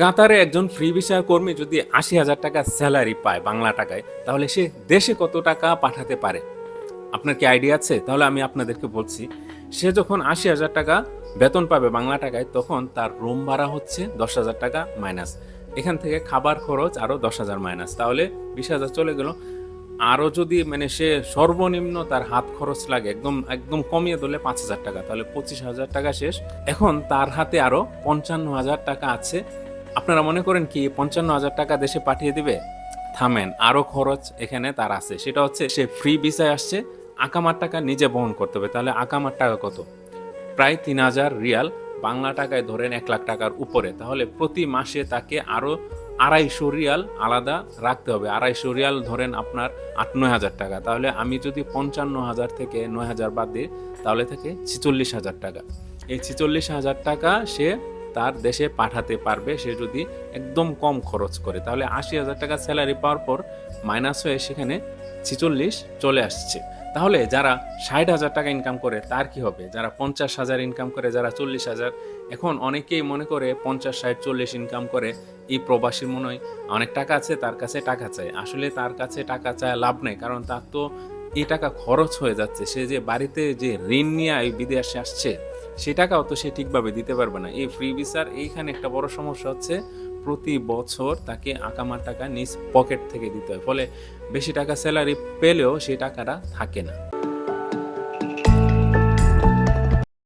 কাতারে একজন free visa কর্মী যদি আশি হাজার টাকা স্যালারি পায় বাংলা টাকায়, তাহলে সে দেশে কত টাকা পাঠাতে পারে? আপনার কি আইডিয়া আছে? তাহলে আমি আপনাদেরকে বলছি, সে যখন আশি হাজার টাকা বেতন পাবে বাংলা টাকায়, তখন তার রুম ভাড়া হচ্ছে দশ হাজার টাকা মাইনাস এখান থেকে খাবার খরচ আরও দশ হাজার মাইনাস তাহলে বিশ হাজার চলে গেল। আরও যদি মানে সে সর্বনিম্ন তার হাত খরচ লাগে, একদম একদম কমিয়ে দিলে পাঁচ হাজার টাকা, তাহলে পঁচিশ হাজার টাকা শেষ। এখন তার হাতে আরও পঞ্চান্ন হাজার টাকা আছে আপনারা মনে করেন কি পঞ্চান্ন হাজার টাকা দেশে পাঠিয়ে দিবে? থামেন আরও খরচ এখানে তার আছে। সেটা হচ্ছে, সে ফ্রি ভিসায় আসছে, আকামার টাকা নিজে বহন করতে হবে। তাহলে আকামার টাকা কত? প্রায় তিন হাজার রিয়াল, বাংলা টাকায় ধরেন এক লাখ টাকার উপরে। তাহলে প্রতি মাসে তাকে আরও আড়াইশো রিয়াল আলাদা রাখতে হবে। আড়াইশো রিয়াল ধরেন আপনার আট, নয় হাজার টাকা। তাহলে আমি যদি পঞ্চান্ন হাজার থেকে নয় হাজার বাদ দিই, তাহলে থাকে ছিচল্লিশ হাজার টাকা। এই ছিচল্লিশ হাজার টাকা সে তার দেশে পাঠাতে পারবে, সে যদি একদম কম খরচ করে। তাহলে আশি হাজার টাকা স্যালারি পাওয়ার পর মাইনাস হয়ে সেখানে ছিচল্লিশ চলে আসছে। তাহলে যারা ষাট হাজার টাকা ইনকাম করে, তার কি হবে? যারা পঞ্চাশ হাজার ইনকাম করে, যারা চল্লিশ হাজার, এখন অনেকেই মনে করে পঞ্চাশ, ষাট, চল্লিশ ইনকাম করে, এই প্রবাসীর মনে হয় অনেক টাকা আছে, তার কাছে টাকা চায়। আসলে তার কাছে টাকা চায়, লাভ নেই, কারণ তার তো এই টাকা খরচ হয়ে যাচ্ছে। সে যে বাড়িতে যে ঋণ নিয়ে এই বিদেশে আসছে সে টাকাও তো সে ঠিকভাবে দিতে পারবে না। এই ফ্রি ভিসার এইখানে একটা বড় সমস্যা হচ্ছে, প্রতি বছর তাকে আকামার টাকা নিজ পকেট থেকে দিতে হয়। ফলে বেশি টাকা স্যালারি পেলেও সে টাকাটা থাকে না।